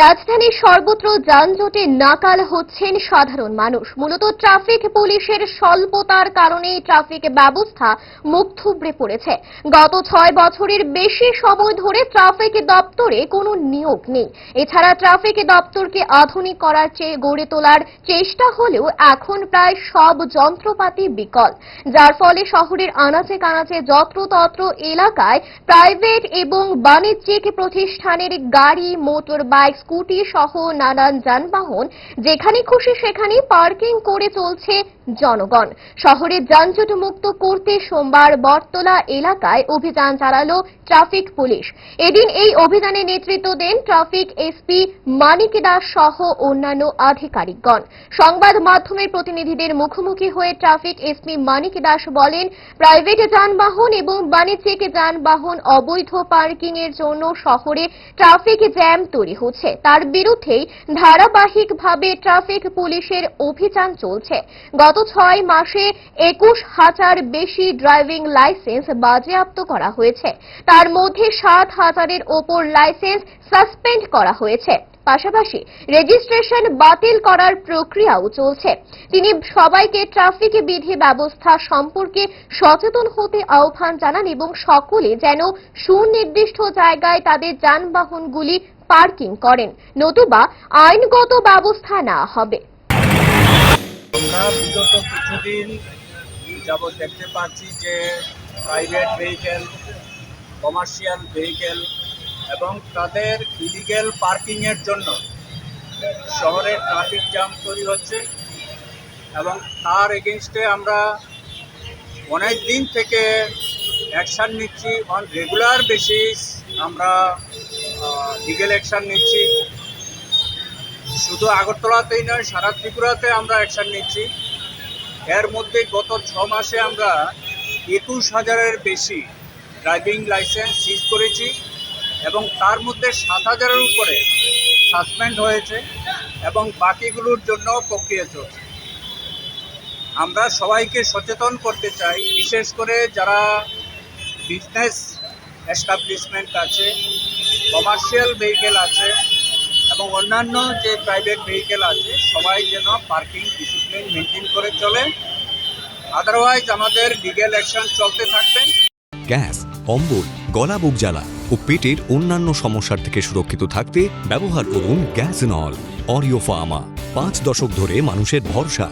রাজধানীর সর্বত্র যানজটে নাকাল হচ্ছেন সাধারণ মানুষ। মূলত ট্রাফিক পুলিশের স্বল্পতার কারণেই ট্রাফিক ব্যবস্থা মুখ থুবড়ে পড়েছে। গত ছয় বছরের বেশি সময় ধরে ট্রাফিক দপ্তরে কোনো নিয়োগ নেই। এছাড়া ট্রাফিক দপ্তরকে আধুনিক করার চেয়ে গড়ে তোলার চেষ্টা হলেও এখন প্রায় সব যন্ত্রপাতি বিকল। যার ফলে শহরের আনাচে কানাচে যত্রতত্র এলাকায় প্রাইভেট এবং বাণিজ্যিক প্রতিষ্ঠানের গাড়ি মোটর বাইক স্কুটি সহ নানান যানবাহন, যেখানে খুশি সেখানে পার্কিং করে চলছে জনগণ। শহরে যানজট মুক্ত করতে সোমবার বটতলা এলাকায় অভিযান চালালো ট্রাফিক পুলিশ। এদিন এই অভিযানে নেতৃত্ব দেন ট্রাফিক এসপি মানিক দাস সহ অন্যান্য আধিকারিকগণ। সংবাদ মাধ্যমের প্রতিনিধিদের মুখোমুখি হয়ে ট্রাফিক এসপি মানিক দাস বলেন, প্রাইভেট যানবাহন এবং বাণিজ্যিক যানবাহন অবৈধ পার্কিং এর জন্য শহরে ট্রাফিক জ্যাম তৈরি হচ্ছে। তার বিরুদ্ধেই ধারাবাহিকভাবে ট্রাফিক পুলিশের অভিযান চলছে। গত ছয় মাসে একুশ হাজার বেশি ড্রাইভিং লাইসেন্স বাজেয়াপ্ত করা হয়েছে। তার মধ্যে সাত হাজারের ওপর লাইসেন্স সাসপেন্ড করা হয়েছে। পাশাপাশি রেজিস্ট্রেশন বাতিল করার প্রক্রিয়াও চলছে। তিনি সবাইকে ট্রাফিক বিধি ব্যবস্থা সম্পর্কে সচেতন হতে আহ্বান জানান এবং সকলে যেন সুনির্দিষ্ট জায়গায় তাদের যানবাহনগুলি পার্কিং করেন, নতুবা আইনগত ব্যবস্থা না হবে। বিগত কিছুদিন দেখতে পাচ্ছি যে প্রাইভেট ভেহিকেল কমার্শিয়াল ভেহিকেল এবং তাদের ইলিগেল পার্কিংয়ের জন্য শহরে ট্রাফিক জ্যাম তৈরি হচ্ছে এবং তার এগেনস্টে আমরা অনেক দিন থেকে অ্যাকশান নিচ্ছি অন রেগুলার বেসিস আমরা লিগেল অ্যাকশান নিচ্ছি। শুধু আগরতলাতেই নয়, সারা ত্রিপুরাতে আমরা অ্যাকশন নিচ্ছি। এর মধ্যে গত ছ মাসে আমরা একুশ হাজারের বেশি ড্রাইভিং লাইসেন্স সিজ করেছি এবং তার মধ্যে সাত হাজারের উপরে সাসপেন্ড হয়েছে এবং বাকিগুলোর জন্য প্রক্রিয়া চলছে। আমরা সবাইকে সচেতন করতে চাই, বিশেষ করে যারা বিজনেস এস্টাবলিশমেন্ট আছে কমার্শিয়াল ভেহিকেল আছে এবং অন্যান্য যে প্রাইভেট ভেহিকেল আছে, সবাই যেন পার্কিং ডিসিপ্লিন মেনটেন করে চলে। আদারওয়াইজ আমাদের লিগেল অ্যাকশন চলতে থাকবে। গ্যাস অম্বল গলা বুক জ্বালা ও পেটের অন্যান্য সমস্যার থেকে সুরক্ষিত থাকতে ব্যবহার করুন গ্যাস নল, অরিও ফার্মা। পাঁচ দশক ধরে মানুষের ভরসা।